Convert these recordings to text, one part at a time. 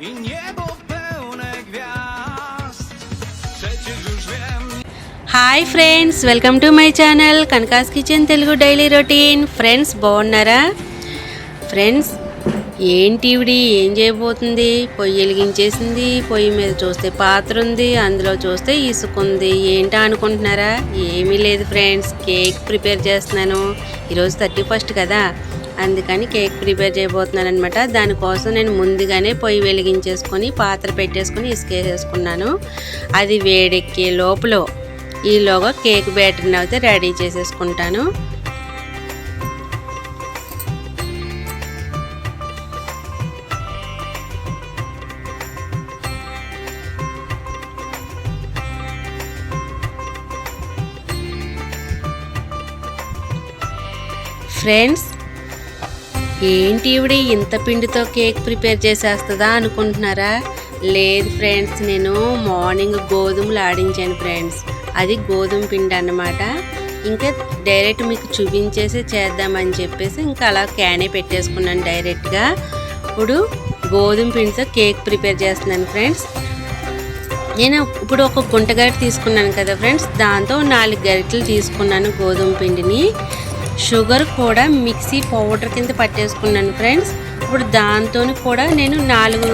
i niebo pełne gwiazd. Przecież już wiem, hi friends welcome to my channel Kanaka's kitchen Telugu daily routine friends బాగున్నారా? Friends ఏంటి ఇవిడి? ఏం చేయబోతుంది? పొయ్యి వెలిగించేసింది పొయ్యి మీద చూస్తే పాత్ర ఉంది అందులో చూస్తే ఇసుక ఉంది. ఏంటా అనుకుంటున్నారా? ఏమీ లేదు ఫ్రెండ్స్ కేక్ ప్రిపేర్ చేస్తున్నాను. ఈరోజు థర్టీ ఫస్ట్ కదా. అందుకని కేక్ ప్రిపేర్ చేయబోతున్నాను అనమాట దానికోసం నేను ముందుగానే పొయ్యి వెలిగించేసుకొని పాత్ర పెట్టేసుకొని ఇసుకేసేసుకున్నాను. అది వేడెక్కే లోపల ఈలోగా కేక్ బ్యాటర్ని అయితే రెడీ చేసేసుకుంటాను. ఫ్రెండ్స్ ఏంటి ఇవిడి ఇంత పిండితో కేక్ ప్రిపేర్ చేసేస్తుందా అనుకుంటున్నారా? లేదు ఫ్రెండ్స్ నేను మార్నింగ్ గోధుమలు ఆడించాను ఫ్రెండ్స్. అది గోధుమ పిండి అన్నమాట. ఇంకా డైరెక్ట్ మీకు చూపించేసి చేద్దామని చెప్పేసి ఇంకా అలా క్యానే పెట్టేసుకున్నాను డైరెక్ట్గా. ఇప్పుడు గోధుమ పిండితో కేక్ ప్రిపేర్ చేస్తున్నాను ఫ్రెండ్స్. నేను ఇప్పుడు ఒక గుంటగరిటె తీసుకున్నాను కదా ఫ్రెండ్స్. దాంతో నాలుగు గరిటెలు తీసుకున్నాను గోధుమ పిండిని. షుగర్ కూడా మిక్సీ పౌడర్ కింద పట్టేసుకున్నాను ఫ్రెండ్స్. ఇప్పుడు దాంతో కూడా నేను నాలుగు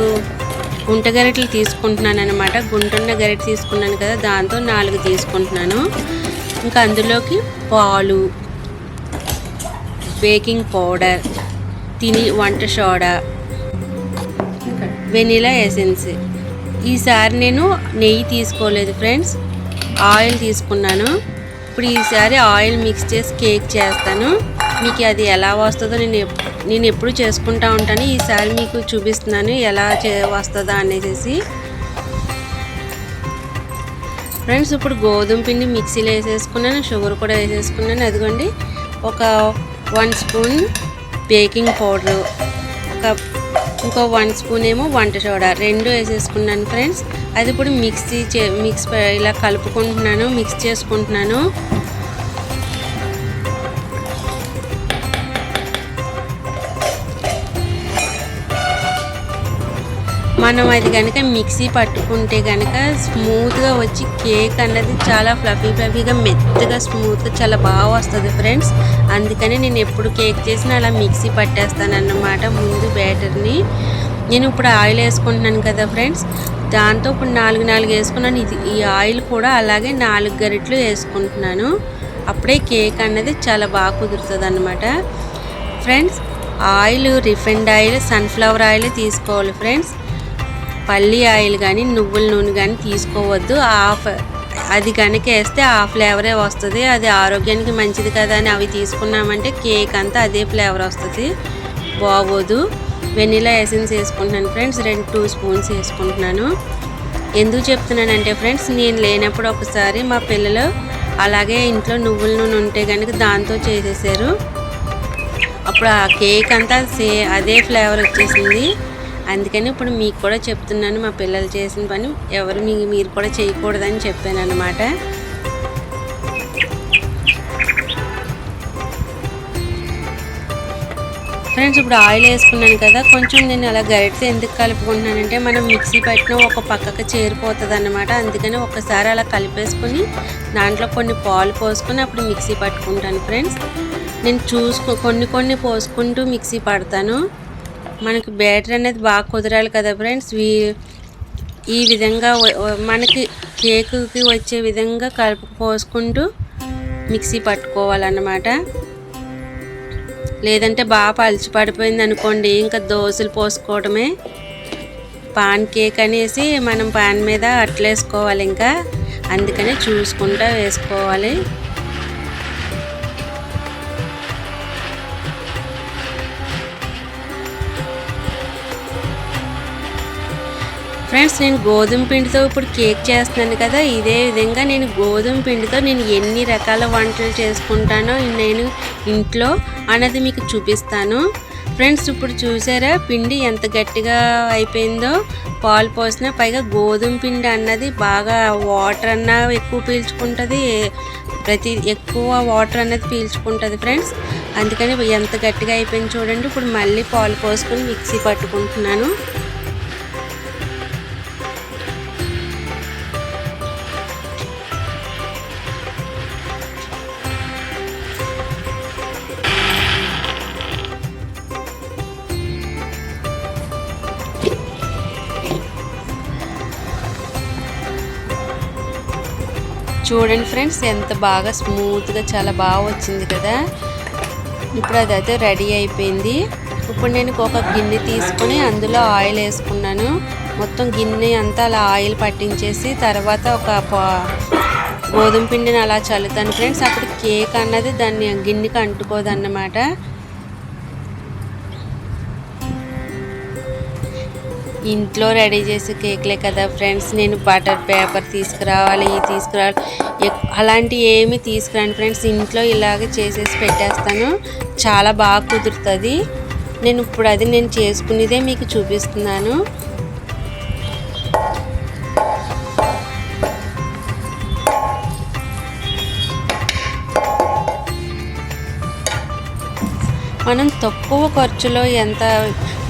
గుంట గరిటెలు తీసుకుంటున్నాను అనమాట గుంటున్న గరిటె తీసుకున్నాను కదా దాంతో నాలుగు తీసుకుంటున్నాను. ఇంకా అందులోకి పాలు బేకింగ్ పౌడర్ తిని వంట సోడా వెనిలా ఎసెన్స్. ఈసారి నేను నెయ్యి తీసుకోలేదు ఫ్రెండ్స్. ఆయిల్ తీసుకున్నాను. ఇప్పుడు ఈసారి ఆయిల్ మిక్స్ చేసి కేక్ చేస్తాను. మీకు అది ఎలా వస్తుందో నేను నేను ఎప్పుడు చేసుకుంటా ఉంటాను. ఈసారి మీకు చూపిస్తున్నాను ఎలా చే వస్తుందా అనేసి. ఫ్రెండ్స్ ఇప్పుడు గోధుమ పిండి మిక్సీలో వేసేసుకున్నాను షుగర్ కూడా వేసేసుకున్నాను. అదిగోండి ఒక వన్ స్పూన్ బేకింగ్ పౌడర్ ఒక ఇంకో వన్ స్పూన్ ఏమో వంట సోడా. రెండు వేసేసుకున్నాను ఫ్రెండ్స్. అది ఇప్పుడు మిక్సీ చే మిక్స్ ఇలా కలుపుకుంటున్నాను మిక్స్ చేసుకుంటున్నాను. మనం అది కనుక మిక్సీ పట్టుకుంటే కనుక స్మూత్గా వచ్చి కేక్ అన్నది చాలా ఫ్లఫీ ఫ్లఫీగా మెత్తగా స్మూత్గా చాలా బాగా వస్తుంది ఫ్రెండ్స్. అందుకని నేను ఎప్పుడు కేక్ చేసినా అలా మిక్సీ పట్టేస్తాను అన్నమాట ముందు బ్యాటర్ని. నేను ఇప్పుడు ఆయిల్ వేసుకుంటున్నాను కదా ఫ్రెండ్స్. దాంతో ఇప్పుడు నాలుగు నాలుగు వేసుకున్నాను. ఇది ఈ ఆయిల్ కూడా అలాగే నాలుగు గరిట్లు వేసుకుంటున్నాను. అప్పుడే కేక్ అన్నది చాలా బాగా కుదురుతుంది అనమాట friends oil refined oil sunflower oil తీసుకోవాలి ఫ్రెండ్స్. పల్లి ఆయిల్ కానీ నువ్వుల నూనె కానీ తీసుకోవద్దు. ఆఫ్ అది కనుక వేస్తే ఆ ఫ్లేవరే వస్తుంది. అది ఆరోగ్యానికి మంచిది కదా అని అవి తీసుకున్నామంటే కేక్ అంతా అదే ఫ్లేవర్ వస్తుంది. బాగోదు. వెనీలా ఎసెన్స్ వేసుకుంటున్నాను ఫ్రెండ్స్. రెండు టూ స్పూన్స్ వేసుకుంటున్నాను. ఎందుకు చెప్తున్నానంటే ఫ్రెండ్స్ నేను లేనప్పుడు ఒకసారి మా పిల్లలు అలాగే ఇంట్లో నువ్వుల నూనె ఉంటే కనుక దాంతో చేసేసారు. అప్పుడు ఆ కేక్ అంతా సే అదే ఫ్లేవర్ వచ్చేసింది. అందుకని ఇప్పుడు మీకు కూడా చెప్తున్నాను మా పిల్లలు చేసిన పని ఎవరు మీ మీరు కూడా చేయకూడదని చెప్పాను అనమాట ఫ్రెండ్స్ ఇప్పుడు ఆయిల్ వేసుకున్నాను కదా కొంచెం నేను అలా గరిటెతో ఎందుకు కలుపుకుంటున్నానంటే మనం మిక్సీ పెట్టిన ఒక పక్కకు చేరిపోతుంది అన్నమాట అందుకని ఒకసారి అలా కలిపేసుకొని దాంట్లో కొన్ని పాలు పోసుకొని అప్పుడు మిక్సీ పట్టుకుంటాను ఫ్రెండ్స్. నేను చూసుకో కొన్ని కొన్ని పోసుకుంటూ మిక్సీ పడతాను. మనకి బ్యాటర్ అనేది బాగా కుదరాలి కదా ఫ్రెండ్స్. ఈ విధంగా మనకి కేకుకి వచ్చే విధంగా కలుపు పోసుకుంటూ మిక్సీ పట్టుకోవాలన్నమాట. లేదంటే బాగా పలిచి పడిపోయింది అనుకోండి ఇంకా దోశలు పోసుకోవడమే పాన్ కేక్ అనేసి మనం పాన్ మీద అట్లేసుకోవాలి ఇంకా. అందుకని చూసుకుంటా వేసుకోవాలి. ఫ్రెండ్స్ నేను గోధుమ పిండితో ఇప్పుడు కేక్ చేస్తున్నాను కదా ఇదే విధంగా నేను గోధుమ పిండితో నేను ఎన్ని రకాల వంటలు చేసుకుంటానో నేను ఇంట్లో అన్నది మీకు చూపిస్తాను. ఫ్రెండ్స్ ఇప్పుడు చూసారా పిండి ఎంత గట్టిగా అయిపోయిందో. పాలు పోసిన పైగా గోధుమ పిండి అన్నది బాగా వాటర్ అన్నా ఎక్కువ పీల్చుకుంటుంది. ప్రతి ఎక్కువ వాటర్ అనేది పీల్చుకుంటుంది ఫ్రెండ్స్. అందుకని ఎంత గట్టిగా అయిపోయింది చూడండి. ఇప్పుడు మళ్ళీ పాలు పోసుకొని మిక్సీ పట్టుకుంటున్నాను. చూడండి ఫ్రెండ్స్ ఎంత బాగా స్మూత్గా చాలా బాగా వచ్చింది కదా. ఇప్పుడు అదైతే రెడీ అయిపోయింది. ఇప్పుడు నేను ఒక గిన్నె తీసుకొని అందులో ఆయిల్ వేసుకున్నాను. మొత్తం గిన్నె అంతా అలా ఆయిల్ పట్టించేసి తర్వాత ఒక పా- గోధుమ పిండిని అలా చల్లుతాను. ఫ్రెండ్స్ అప్పుడు కేక్ అన్నది దాన్ని గిన్నెకి అంటుకోదన్నమాట. ఇంట్లో రెడీ చేసే కేక్లే కదా ఫ్రెండ్స్. నేను బటర్ పేపర్ తీసుకురావాలి ఇవి తీసుకురావాలి. అలాంటివి అలాంటి ఏమి తీసుకురాను ఫ్రెండ్స్. ఇంట్లో ఇలాగే చేసేసి పెట్టేస్తాను. చాలా బాగా కుదురుతుంది. నేను ఇప్పుడు అది నేను చేసుకునేదే మీకు చూపిస్తున్నాను. మనం తక్కువ ఖర్చులో ఎంత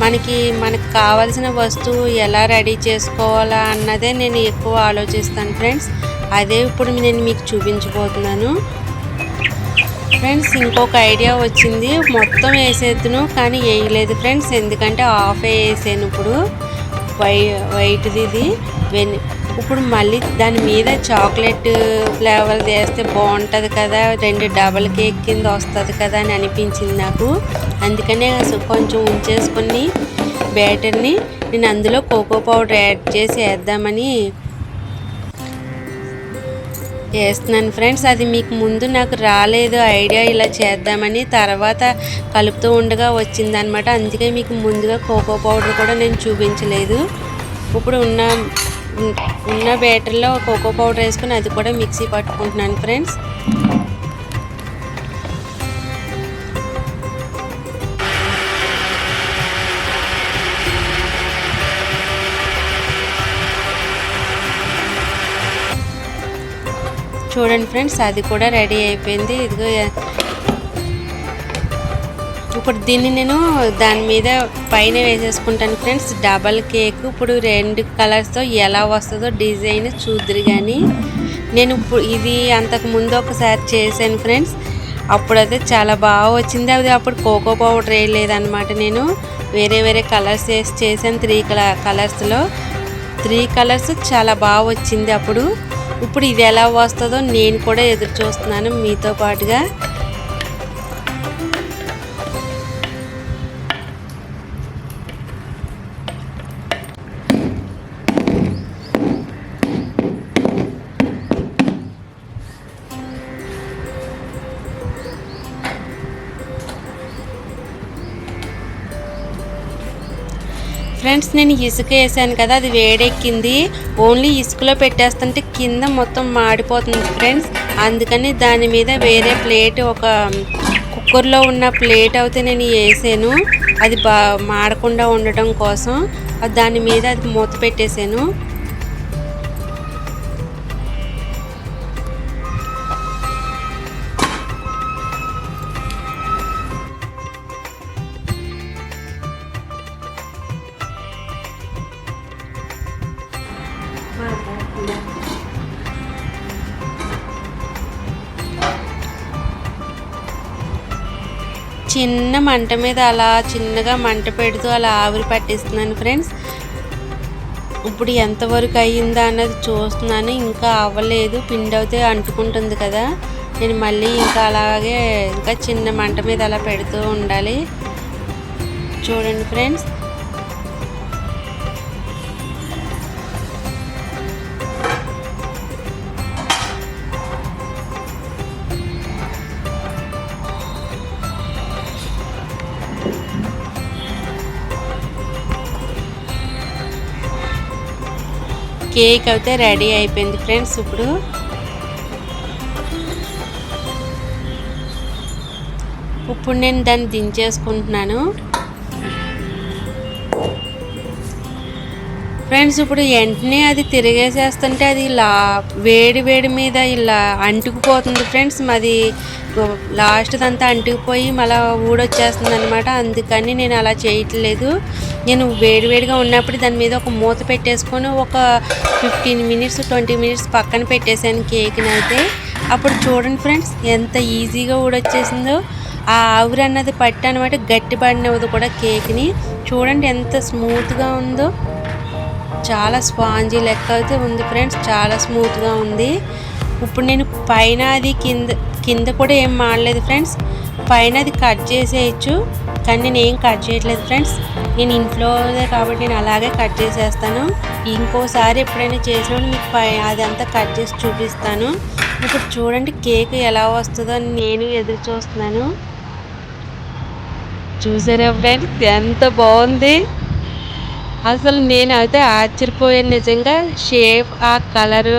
మనకి మనకు కావాల్సిన వస్తువు ఎలా రెడీ చేసుకోవాలా అన్నదే నేను ఎక్కువ ఆలోచిస్తాను ఫ్రెండ్స్. అదే ఇప్పుడు నేను మీకు చూపించబోతున్నాను. ఫ్రెండ్స్ ఇంకొక ఐడియా వచ్చింది. మొత్తం వేసేద్దును కానీ వేయలేదు ఫ్రెండ్స్. ఎందుకంటే ఆఫ్ వేసాను ఇప్పుడు. వై వైట్ది ఇది. వెన్ ఇప్పుడు మళ్ళీ దాని మీద చాక్లెట్ ఫ్లేవర్ వేస్తే బాగుంటుంది కదా రెండు డబల్ కేక్ కింద వస్తుంది కదా అని అనిపించింది నాకు. అందుకనే అసలు కొంచెం ఉంచేసుకొని బ్యాటర్ని నేను అందులో కోకో పౌడర్ యాడ్ చేసి వేద్దామని వేస్తున్నాను ఫ్రెండ్స్. అది మీకు ముందు నాకు రాలేదు ఐడియా ఇలా చేద్దామని తర్వాత కలుపుతూ ఉండగా వచ్చిందనమాట అందుకే మీకు ముందుగా కోకో పౌడర్ కూడా నేను చూపించలేదు. ఇప్పుడు ఉన్న ఉన్న బ్యాటర్లో కోకో పౌడర్ వేసుకుని అది కూడా మిక్సీ పట్టుకుంటున్నాను ఫ్రెండ్స్ చూడండి ఫ్రెండ్స్ అది కూడా రెడీ అయిపోయింది. ఇదిగో ఇప్పుడు దీన్ని నేను దాని మీద పైన వేసేసుకుంటాను ఫ్రెండ్స్. డబల్ కేక్ ఇప్పుడు రెండు కలర్స్తో ఎలా వస్తుందో డిజైన్ చూద్దరు కానీ నేను ఇప్పుడు ఇది అంతకు ముందు ఒకసారి చేశాను ఫ్రెండ్స్. అప్పుడైతే చాలా బాగా వచ్చింది. అది అప్పుడు కోకో పౌడర్ వేయలేదన్నమాట నేను. వేరే వేరే కలర్స్ వేసి చేశాను త్రీ కల కలర్స్లో త్రీ కలర్స్ చాలా బాగా వచ్చింది అప్పుడు. ఇప్పుడు ఇది ఎలా వస్తుందో నేను కూడా ఎదురు చూస్తున్నాను మీతో పాటుగా. ఫ్రెండ్స్ నేను ఇసుక వేసాను కదా అది వేడెక్కింది. ఓన్లీ ఇసుకలో పెట్టేస్తుంటే కింద మొత్తం మాడిపోతుంది ఫ్రెండ్స్. అందుకని దాని మీద వేరే ప్లేట్ ఒక కుక్కర్లో ఉన్న ప్లేట్ అయితే నేను వేసాను. అది బా మాడకుండా ఉండటం కోసం. దాని మీద అది మూత పెట్టేశాను చిన్న మంట మీద అలా చిన్నగా మంట పెడుతూ అలా ఆవిరి పట్టిస్తున్నాను ఫ్రెండ్స్. ఇప్పుడు ఎంతవరకు అయ్యిందా అన్నది చూస్తున్నాను. ఇంకా అవ్వలేదు. పిండి అయితే అంటుకుంటుంది కదా. నేను మళ్ళీ ఇంకా అలాగే ఇంకా చిన్న మంట మీద అలా పెడుతూ ఉండాలి. చూడండి ఫ్రెండ్స్. కేక్ అయితే రెడీ అయిపోయింది ఫ్రెండ్స్ ఇప్పుడు. ఇప్పుడు నేను దాన్ని దించేసుకుంటున్నాను. ఫ్రెండ్స్ ఇప్పుడు వెంటనే అది తిరిగేసేస్తుంటే అది ఇలా వేడి వేడి మీద ఇలా అంటుకుపోతుంది ఫ్రెండ్స్. మాది లాస్ట్ అంతా అంటుకుపోయి మళ్ళీ ఊడొచ్చేస్తుంది అనమాట అందుకని నేను అలా చేయట్లేదు. నేను వేడివేడిగా ఉన్నప్పుడు దాని మీద ఒక మూత పెట్టేసుకొని ఒక ఫిఫ్టీన్ మినిట్స్ ట్వంటీ మినిట్స్ పక్కన పెట్టేశాను కేక్ని అయితే అప్పుడు చూడండి ఫ్రెండ్స్ ఎంత ఈజీగా ఊడొచ్చేసిందో. ఆ ఆవిరి అన్నది పట్టి అనమాట గట్టి పడినది కూడా కేక్ని. చూడండి ఎంత స్మూత్గా ఉందో. చాలా స్పాంజీ లెక్క అయితే ఉంది ఫ్రెండ్స్. చాలా స్మూత్గా ఉంది. ఇప్పుడు నేను పైన అది కింద కింద కూడా ఏం మాడలేదు ఫ్రెండ్స్. పైన అది కట్ చేసేయచ్చు కానీ నేను ఏం కట్ చేయట్లేదు ఫ్రెండ్స్. నేను ఇంట్లోదే కాబట్టి నేను అలాగే కట్ చేసేస్తాను. ఇంకోసారి ఎప్పుడైనా చేసినప్పుడు మీకు పై అదంతా కట్ చేసి చూపిస్తాను. ఇప్పుడు చూడండి కేక్ ఎలా వస్తుందో అని నేను ఎదురు చూస్తున్నాను. చూసారా ఫ్రెండ్స్? ఎంత బాగుంది. అసలు నేనైతే ఆశ్చర్యపోయాను నిజంగా. షేప్ ఆ కలరు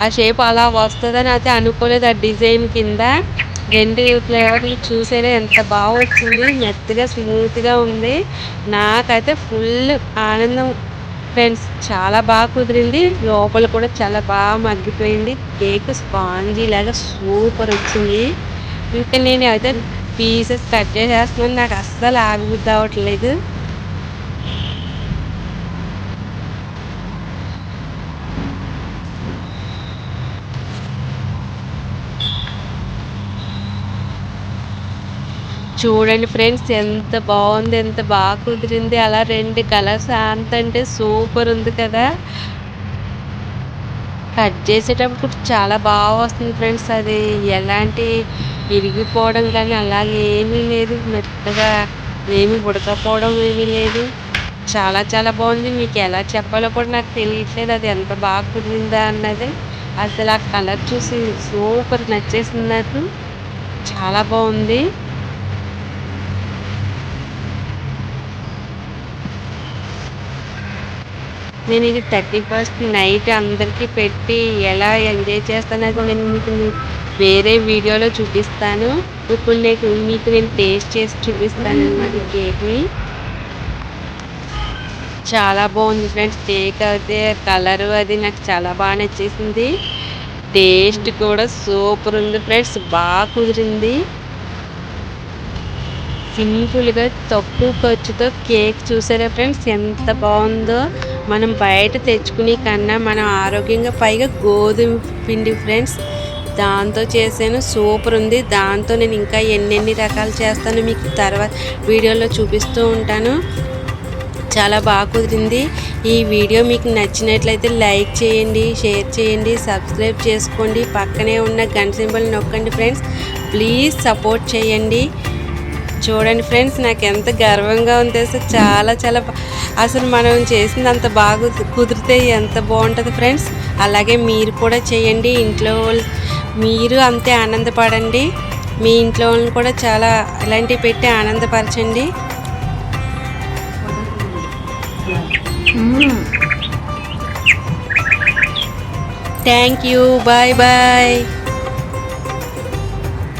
ఆ షేప్ అలా వస్తుందని అయితే అనుకోలేదు ఆ డిజైన్ కింద. రెండు ఫ్లేవర్లు చూసేనే ఎంత బాగా వచ్చింది. మెత్తగా స్మూత్గా ఉంది. నాకైతే ఫుల్ ఆనందం. ఫ్రెండ్స్ చాలా బాగా కుదిరింది. లోపల కూడా చాలా బాగా మగ్గిపోయింది. కేక్ స్పాంజీ లాగా సూపర్ వచ్చింది. ఇంకా నేను అయితే పీసెస్ కట్ చేసేస్తున్నాను. నాకు అస్సలు ఆగిబుద్ధి అవ్వట్లేదు. చూడండి ఫ్రెండ్స్ ఎంత బాగుంది ఎంత బాగా కుదిరింది. అలా రెండు కలర్స్ అంత అంటే సూపర్ ఉంది కదా. కట్ చేసేటప్పుడు చాలా బాగా వస్తుంది ఫ్రెండ్స్. అది ఎలాంటి ఇరిగిపోవడం కానీ అలాగే ఏమీ లేదు. మెత్తగా ఏమి ఉడకపోవడం ఏమీ లేదు. చాలా చాలా బాగుంది. మీకు ఎలా చెప్పాలో కూడా నాకు తెలియట్లేదు. అది ఎంత బాగా కుదిరిందా అన్నది. అసలు ఆ కలర్ చూసి సూపర్ నచ్చేసింది నాకు. చాలా బాగుంది. నేను ఇది థర్టీ ఫస్ట్ నైట్ అందరికీ పెట్టి ఎలా ఎంజాయ్ చేస్తానో నేను మీకు వేరే వీడియోలో చూపిస్తాను. ఇప్పుడు నేను మీకు నేను టేస్ట్ చేసి చూపిస్తాను అనమాట కేక్ని చాలా బాగుంది ఫ్రెండ్స్ కేక్ అయితే కలర్ అది నాకు చాలా బాగా నచ్చేసింది. టేస్ట్ కూడా సూపర్ ఉంది ఫ్రెండ్స్ బాగా కుదిరింది. సింపుల్గా తక్కువ ఖర్చుతో కేక్ చూసారా ఫ్రెండ్స్ ఎంత బాగుందో. మనం బయట తెచ్చుకునే కన్నా మనం ఆరోగ్యంగా పైగా గోధుమ పిండి ఫ్రెండ్స్ దాంతో చేసాను. సూపర్ ఉంది. దాంతో నేను ఇంకా ఎన్నెన్ని రకాలు చేస్తాను మీకు తర్వాత వీడియోలో చూపిస్తూ ఉంటాను. చాలా బాగా కుదిరింది. ఈ వీడియో మీకు నచ్చినట్లయితే లైక్ చేయండి షేర్ చేయండి సబ్స్క్రైబ్ చేసుకోండి. పక్కనే ఉన్న గంట సింబల్ నొక్కండి ఫ్రెండ్స్. ప్లీజ్ సపోర్ట్ చేయండి. చూడండి ఫ్రెండ్స్ నాకు ఎంత గర్వంగా ఉంది అసలు చాలా చాలా అసలు మనం చేసింది అంత బాగా కుదిరితే ఎంత బాగుంటుంది ఫ్రెండ్స్. అలాగే మీరు కూడా చేయండి ఇంట్లో వాళ్ళు- మీరు అంతే ఆనందపడండి. మీ ఇంట్లో వాళ్ళని కూడా చాలా ఇలాంటివి పెట్టి ఆనందపరచండి. Thank you bye bye.